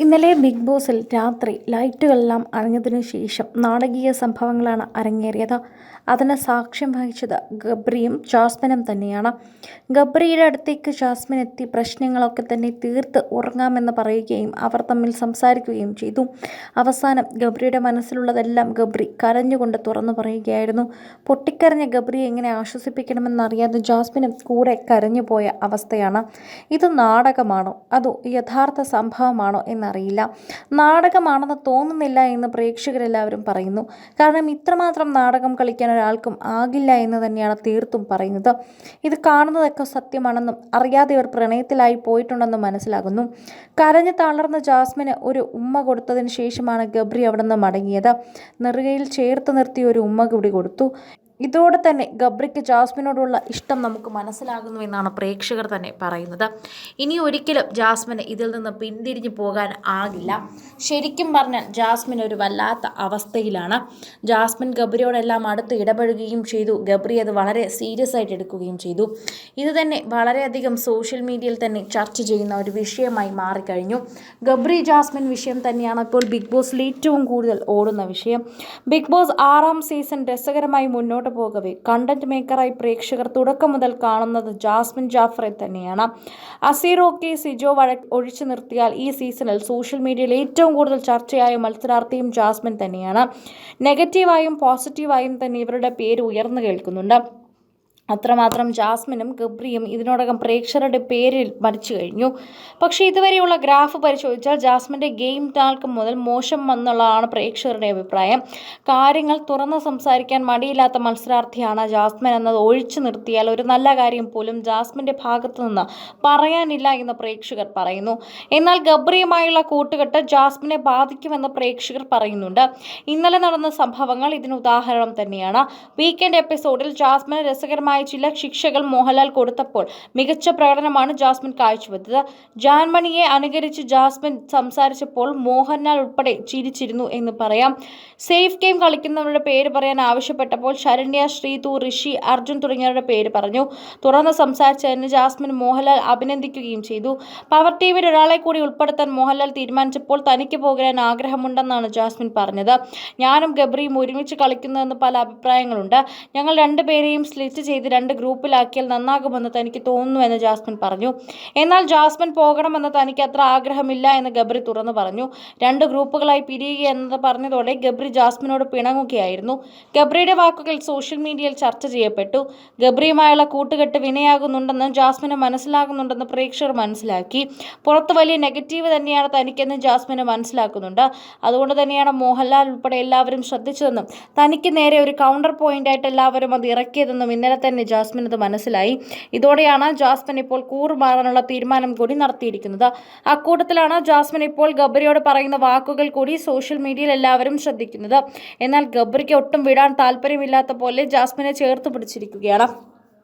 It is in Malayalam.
ഇന്നലെ ബിഗ് ബോസിൽ രാത്രി ലൈറ്റുകളെല്ലാം അണഞ്ഞതിനു ശേഷം നാടകീയ സംഭവങ്ങളാണ് അരങ്ങേറിയത്. അതിന് സാക്ഷ്യം വഹിച്ചത് ഗബ്രിയും ജാസ്മിനും തന്നെയാണ്. ഗബ്രിയുടെ അടുത്തേക്ക് ജാസ്മിൻ എത്തി പ്രശ്നങ്ങളൊക്കെ തന്നെ തീർത്ത് ഉറങ്ങാമെന്ന് പറയുകയും അവർ തമ്മിൽ സംസാരിക്കുകയും ചെയ്തു. അവസാനം ഗബ്രിയുടെ മനസ്സിലുള്ളതെല്ലാം ഗബ്രി കരഞ്ഞുകൊണ്ട് തുറന്നു പറയുകയായിരുന്നു. പൊട്ടിക്കരഞ്ഞ ഗബ്രിയെ എങ്ങനെ ആശ്വസിപ്പിക്കണമെന്നറിയാതെ ജാസ്മിനും കൂടെ കരഞ്ഞുപോയ അവസ്ഥയാണ്. ഇത് നാടകമാണോ? അതോ യഥാർത്ഥ സംഭവമാണോ എന്നറിയില്ല നാടകമാണെന്ന് തോന്നുന്നില്ല എന്ന് പ്രേക്ഷകരെല്ലാവരും പറയുന്നു. കാരണം ഇത്രമാത്രം നാടകം കളിക്കാൻ ഒരാൾക്കും ആകില്ല എന്ന് തന്നെയാണ് തീർത്തും പറയുന്നത്. ഇത് കാണുന്നതൊക്കെ സത്യമാണെന്നും അറിയാതെ ഇവർ പ്രണയത്തിലായി പോയിട്ടുണ്ടെന്നും മനസ്സിലാകുന്നു. കരഞ്ഞു തളർന്ന ജാസ്മിന് ഒരു ഉമ്മ കൊടുത്തതിന് ശേഷമാണ് ഗബ്രി അവിടെ നിന്ന് മടങ്ങിയത്. നെറുകയിൽ ചേർത്ത് നിർത്തി ഒരു ഉമ്മ കൂടി കൊടുത്തു. ഇതോടെ തന്നെ ഗബ്രിക്ക് ജാസ്മിനോടുള്ള ഇഷ്ടം നമുക്ക് മനസ്സിലാകുന്നു എന്നാണ് പ്രേക്ഷകർ തന്നെ പറയുന്നത്. ഇനി ഒരിക്കലും ജാസ്മിന് ഇതിൽ നിന്ന് പിന്തിരിഞ്ഞു പോകാൻ ആകില്ല. ശരിക്കും പറഞ്ഞാൽ ജാസ്മിൻ ഒരു വല്ലാത്ത അവസ്ഥയിലാണ്. ജാസ്മിൻ ഗബ്രിയോടെല്ലാം അടുത്ത് ഇടപെടുകയും ചെയ്തു. ഗബ്രി അത് വളരെ സീരിയസ് ആയിട്ട് എടുക്കുകയും ചെയ്തു. ഇത് തന്നെ വളരെയധികം സോഷ്യൽ മീഡിയയിൽ തന്നെ ചർച്ച ചെയ്യുന്ന ഒരു വിഷയമായി മാറിക്കഴിഞ്ഞു. ഗബ്രി ജാസ്മിൻ വിഷയം തന്നെയാണ് ഇപ്പോൾ ബിഗ് ബോസിൽ ഏറ്റവും കൂടുതൽ ഓടുന്ന വിഷയം. ബിഗ് ബോസ് ആറാം സീസൺ രസകരമായി മുന്നോട്ട് പോകവേ കണ്ടന്റ് മേക്കറായി പ്രേക്ഷകർ തുടക്കം മുതൽ കാണുന്നത് ജാസ്മിൻ ജാഫറെ തന്നെയാണ്. അസീറോക്കെ സിജോ വഴ ഒഴിച്ചു നിർത്തിയാൽ ഈ സീസണിൽ സോഷ്യൽ മീഡിയയിൽ ഏറ്റവും കൂടുതൽ ചർച്ചയായ മത്സരാർത്ഥിയും ജാസ്മിൻ തന്നെയാണ്. നെഗറ്റീവായും പോസിറ്റീവായും തന്നെ ഇവരുടെ പേര് ഉയർന്നു കേൾക്കുന്നുണ്ട്. അത്രമാത്രം ജാസ്മിനും ഗബ്രിയും ഇതിനോടകം പ്രേക്ഷകരുടെ പേരിൽ മരിച്ചു കഴിഞ്ഞു. പക്ഷേ ഇതുവരെയുള്ള ഗ്രാഫ് പരിശോധിച്ചാൽ ജാസ്മിന്റെ ഗെയിം ടാൾക്ക് മുതൽ മോശം വന്നുള്ളതാണ് പ്രേക്ഷകരുടെ അഭിപ്രായം. കാര്യങ്ങൾ തുറന്ന് സംസാരിക്കാൻ മടിയില്ലാത്ത മത്സരാർത്ഥിയാണ് ജാസ്മിൻ എന്നത് ഒഴിച്ചു നിർത്തിയാൽ ഒരു നല്ല കാര്യം പോലും ജാസ്മിന്റെ ഭാഗത്തു നിന്ന് പറയാനില്ല എന്ന് പ്രേക്ഷകർ പറയുന്നു. എന്നാൽ ഗബ്രിയുമായുള്ള കൂട്ടുകെട്ട് ജാസ്മിനെ ബാധിക്കുമെന്ന് പ്രേക്ഷകർ പറയുന്നുണ്ട്. ഇന്നലെ നടന്ന സംഭവങ്ങൾ ഇതിന് ഉദാഹരണം തന്നെയാണ്. വീക്കെൻഡ് എപ്പിസോഡിൽ ജാസ്മിന് രസകരമായ ചില ശിക്ഷകൾ മോഹൻലാൽ കൊടുത്തപ്പോൾ മികച്ച പ്രകടനമാണ് ജാസ്മിൻ കാഴ്ചവെച്ചത് ജാൻമണിയെ അനുകരിച്ച് ജാസ്മിൻ സംസാരിച്ചപ്പോൾ മോഹൻലാൽ ഉൾപ്പെടെ ചിരിച്ചിരുന്നു എന്ന് പറയാം. സേഫ് ഗെയിം കളിക്കുന്നവരുടെ പേര് പറയാൻ ആവശ്യപ്പെട്ടപ്പോൾ ശരണ്യ ശ്രീതു ഋഷി അർജുൻ തുടങ്ങിയവരുടെ പേര് പറഞ്ഞു. തുറന്ന് സംസാരിച്ചതിന് ജാസ്മിൻ മോഹൻലാൽ അഭിനന്ദിക്കുകയും ചെയ്തു. പവർ ടീമിൽ ഒരാളെ കൂടി ഉൾപ്പെടുത്താൻ മോഹൻലാൽ തീരുമാനിച്ചപ്പോൾ തനിക്ക് പോകാൻ ആഗ്രഹമുണ്ടെന്നാണ് ജാസ്മിൻ പറഞ്ഞത്. ഞാനും ഗബ്രിയും ഒരുമിച്ച് കളിക്കുന്നതെന്ന് പല അഭിപ്രായങ്ങളുണ്ട്. ഞങ്ങൾ രണ്ടുപേരെയും സ്ലിറ്റ് ചെയ്ത് രണ്ട് ഗ്രൂപ്പിലാക്കിയാൽ നന്നാകുമെന്ന് തനിക്ക് തോന്നുന്നുവെന്ന് ജാസ്മിൻ പറഞ്ഞു. എന്നാൽ ജാസ്മിൻ പോകണമെന്ന് തനിക്ക് അത്ര ആഗ്രഹമില്ല എന്ന് ഗബ്രി തുറന്നു പറഞ്ഞു. രണ്ട് ഗ്രൂപ്പുകളായി പിരിയുക എന്നത് പറഞ്ഞതോടെ ഗബ്രി ജാസ്മിനോട് പിണങ്ങുകയായിരുന്നു. ഗബ്രിയുടെ വാക്കുകൾ സോഷ്യൽ മീഡിയയിൽ ചർച്ച ചെയ്യപ്പെട്ടു. ഗബ്രിയുമായുള്ള കൂട്ടുകെട്ട് വിനയാകുന്നുണ്ടെന്ന് ജാസ്മിന് മനസ്സിലാകുന്നുണ്ടെന്ന് പ്രേക്ഷകർ മനസ്സിലാക്കി. പുറത്ത് വലിയ നെഗറ്റീവ് തന്നെയാണ് തനിക്കെന്ന് ജാസ്മിന് മനസ്സിലാക്കുന്നുണ്ട്. അതുകൊണ്ട് തന്നെയാണ് മോഹൻലാൽ ഉൾപ്പെടെ എല്ലാവരും ശ്രദ്ധിച്ചതെന്നും തനിക്ക് നേരെ ഒരു കൗണ്ടർ പോയിന്റായിട്ട് എല്ലാവരും അത് ഇറക്കിയതെന്നും ഇന്നലെ തന്നെ ജാസ്മിൻ അത് മനസ്സിലായി. ഇതോടെയാണ് ജാസ്മിൻ ഇപ്പോൾ കൂറുമാറാനുള്ള തീരുമാനം കൂടി നടത്തിയിരിക്കുന്നത്. അക്കൂട്ടത്തിലാണ് ജാസ്മിൻ ഇപ്പോൾ ഗബ്രിയോട് പറയുന്ന വാക്കുകൾ കൂടി സോഷ്യൽ മീഡിയയിൽ എല്ലാവരും ശ്രദ്ധിക്കുന്നത്. എന്നാൽ ഗബ്രിക്ക് ഒട്ടും വിടാൻ താല്പര്യമില്ലാത്ത പോലെ ജാസ്മിനെ ചേർത്ത് പിടിച്ചിരിക്കുകയാണ്.